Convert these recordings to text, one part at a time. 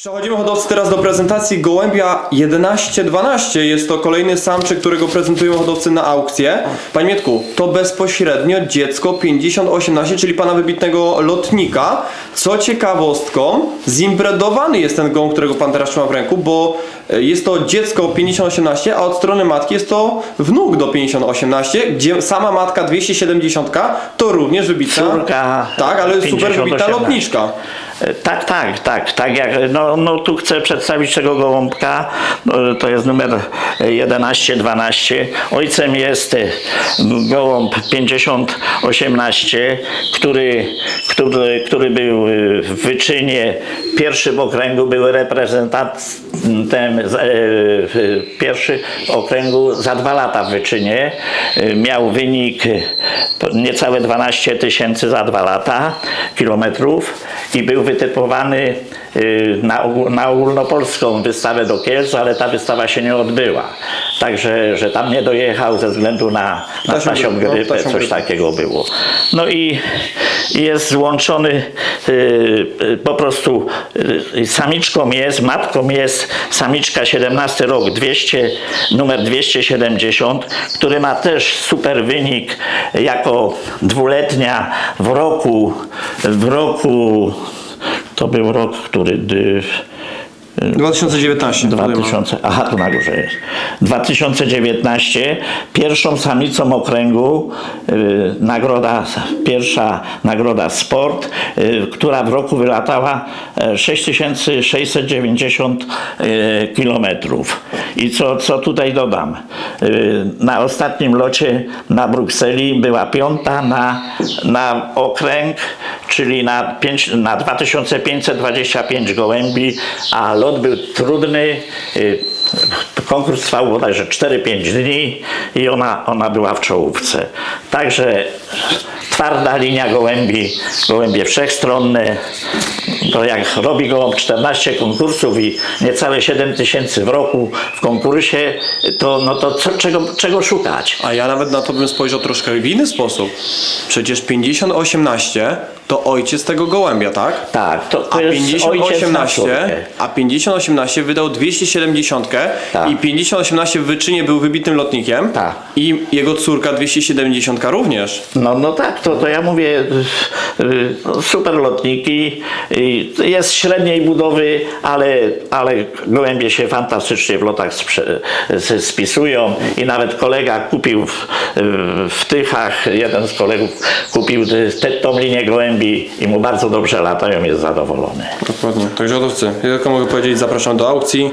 Przechodzimy hodowcy teraz do prezentacji gołębia 11-12. Jest to kolejny samczyk, którego prezentują hodowcy na aukcję. Panie Mietku, to bezpośrednio dziecko 50-18, czyli pana wybitnego lotnika. Co ciekawostką, zimbredowany jest ten gołąb, którego pan teraz trzyma w ręku, bo e, jest to dziecko 50-18, a od strony matki jest to wnuk do 50-18, gdzie sama matka 270 to również wybitna. Córka Tak, ale super 50-18. wybitna lotniczka. E, Tak, tak, tak, tak jak, no, no tu chcę przedstawić tego gołąbka, to jest numer 1112. Ojcem jest e, gołąb 5018, który, który, który był w wyczynie w okręgu, był reprezentantem e, w- pierwszy okręgu za dwa lata w wyczynie. Miał wynik niecałe 12 tysięcy za dwa lata kilometrów i był wytypowany y, na, na ogólnopolską wystawę do Kielc, ale ta wystawa się nie odbyła. Także, że tam nie dojechał ze względu na, na Tasią tasią grypę, no, grypę, coś takiego było. No i jest złączony y, y, po prostu y, samiczką jest, matką jest samiczka 17 rok 200, numer 270, który ma też super wynik jako dwuletnia w roku, w roku, to był rok, który 2019. 2000, aha, tu na górze jest. 2019 pierwszą samicą okręgu y, nagroda, pierwsza nagroda sport, y, która w roku wylatała e, 6690 y, kilometrów. I co, co tutaj dodam? Y, na ostatnim locie na Brukseli była piąta na, na okręg, czyli na, pięć, na 2525 gołębi, a lot był trudny. y, Konkurs trwał bodajże 4-5 dni i ona, ona była w czołówce. Także twarda linia gołębi, gołębie wszechstronne. To jak robi gołąb 14 konkursów i niecałe 7 tysięcy w roku w konkursie, to, no to co, czego, czego szukać? A ja nawet na to bym spojrzał troszkę w inny sposób. Przecież 50-18 to ojciec tego gołębia, tak? Tak, to, to A jest ojciec na 50-18, córkę. a 50-18 wydał 270 Tak. i 50-18 w wyczynie był wybitnym lotnikiem Tak. i jego córka 270 również. No, no tak, to, to ja mówię, y, y, super lotniki, jest średniej budowy, ale, ale gołębie się fantastycznie w lotach spisują i nawet kolega kupił w, w Tychach, jeden z kolegów kupił tę tą linię gołębi i mu bardzo dobrze latają, jest zadowolony. Dokładnie. Także hodowcy, ja tylko mogę powiedzieć, zapraszam do aukcji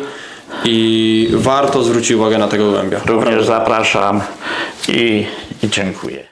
i warto zwrócić uwagę na tego gołębia. Również zapraszam i, i dziękuję.